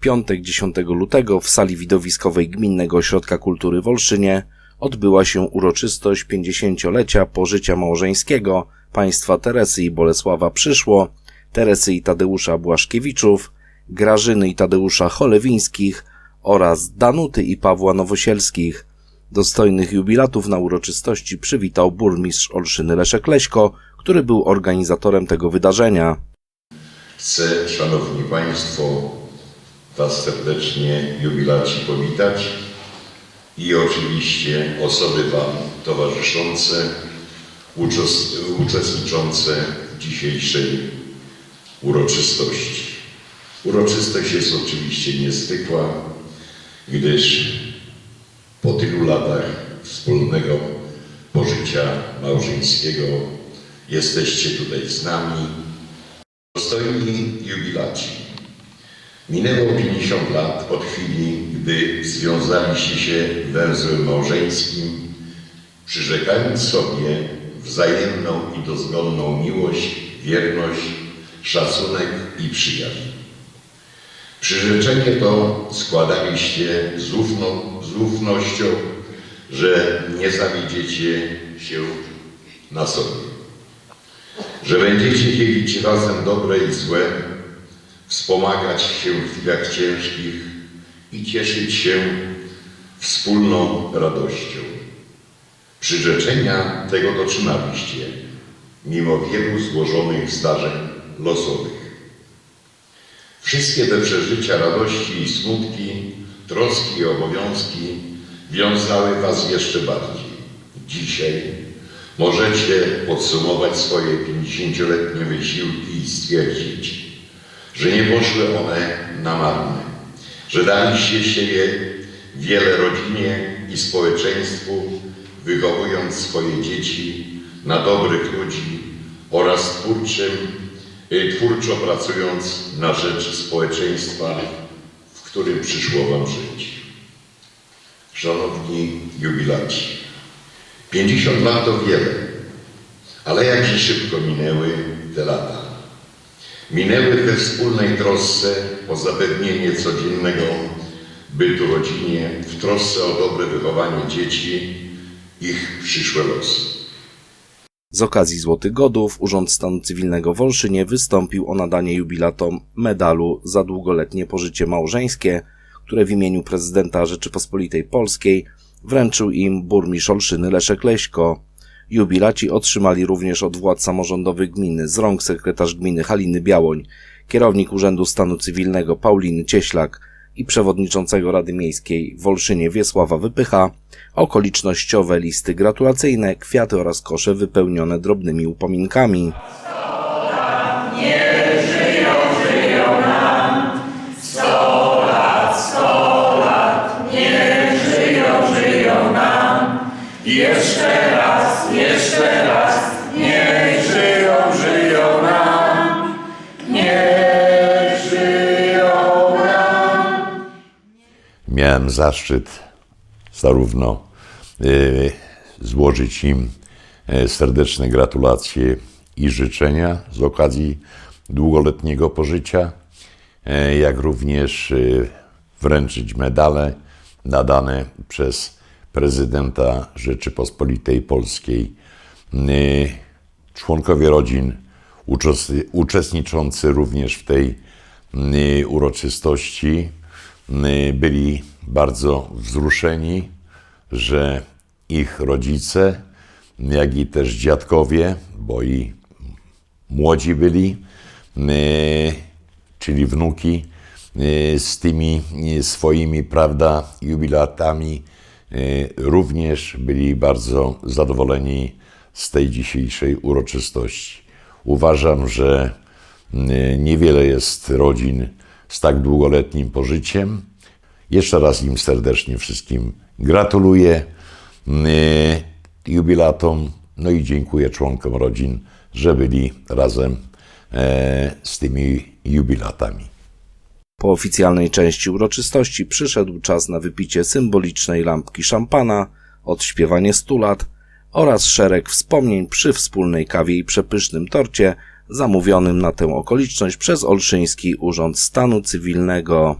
piątek 10 lutego w sali widowiskowej Gminnego Ośrodka Kultury w Olszynie odbyła się uroczystość 50-lecia pożycia małżeńskiego państwa Teresy i Bolesława Przyszło, Teresy i Tadeusza Błaszkiewiczów, Grażyny i Tadeusza Cholewińskich oraz Danuty i Pawła Nowosielskich. Dostojnych jubilatów na uroczystości przywitał burmistrz Olszyny Leszek Leśko, który był organizatorem tego wydarzenia. Chcę, Szanowni Państwo, Was serdecznie jubilaci powitać. I oczywiście osoby Wam towarzyszące, uczes- uczestniczące w dzisiejszej uroczystości. Uroczystość jest oczywiście niezwykła, gdyż po tylu latach wspólnego pożycia małżeńskiego jesteście tutaj z nami, Dostojni jubilaci, minęło 50 lat od chwili, gdy związaliście się węzłem małżeńskim, przyrzekając sobie wzajemną i dozgonną miłość, wierność, szacunek i przyjaźń. Przyrzeczenie to składaliście z, ufną, z ufnością, że nie zawiedziecie się na sobie że będziecie dzielić razem dobre i złe, wspomagać się w chwilach ciężkich i cieszyć się wspólną radością. Przyrzeczenia tego dotrzymaliście, mimo wielu złożonych zdarzeń losowych. Wszystkie te przeżycia radości i smutki, troski i obowiązki wiązały Was jeszcze bardziej. Dzisiaj Możecie podsumować swoje 50-letnie wysiłki i stwierdzić, że nie poszły one na marne, że daliście siebie wiele rodzinie i społeczeństwu, wychowując swoje dzieci na dobrych ludzi oraz twórczym, y, twórczo pracując na rzecz społeczeństwa, w którym przyszło Wam żyć. Szanowni jubilaci, 50 lat to wiele, ale jakże szybko minęły te lata. Minęły we wspólnej trosce o zapewnienie codziennego bytu rodzinie, w trosce o dobre wychowanie dzieci, ich przyszłe losy. Z okazji Złotych Godów Urząd Stanu Cywilnego w Olszynie wystąpił o nadanie jubilatom medalu za długoletnie pożycie małżeńskie, które w imieniu prezydenta Rzeczypospolitej Polskiej wręczył im burmistrz Olszyny Leszek Leśko. Jubilaci otrzymali również od władz samorządowych gminy z rąk sekretarz gminy Haliny Białoń, kierownik Urzędu Stanu Cywilnego Pauliny Cieślak i przewodniczącego Rady Miejskiej w Olszynie Wiesława Wypycha okolicznościowe listy gratulacyjne, kwiaty oraz kosze wypełnione drobnymi upominkami. Jeszcze raz, jeszcze raz, niech żyją, żyją nam, niech żyją nam. Miałem zaszczyt zarówno y, złożyć im y, serdeczne gratulacje i życzenia z okazji długoletniego pożycia, y, jak również y, wręczyć medale nadane przez prezydenta Rzeczypospolitej Polskiej. Y, Członkowie rodzin uczes- uczestniczący również w tej y, uroczystości y, byli bardzo wzruszeni, że ich rodzice, jak i też dziadkowie, bo i młodzi byli, czyli wnuki, z tymi swoimi, prawda, jubilatami, również byli bardzo zadowoleni z tej dzisiejszej uroczystości. Uważam, że y, niewiele jest rodzin z tak długoletnim pożyciem. Jeszcze raz im serdecznie wszystkim gratuluję y, jubilatom, no i dziękuję członkom rodzin, że byli razem e, z tymi jubilatami. Po oficjalnej części uroczystości przyszedł czas na wypicie symbolicznej lampki szampana, odśpiewanie 100 lat oraz szereg wspomnień przy wspólnej kawie i przepysznym torcie zamówionym na tę okoliczność przez Olszyński Urząd Stanu Cywilnego.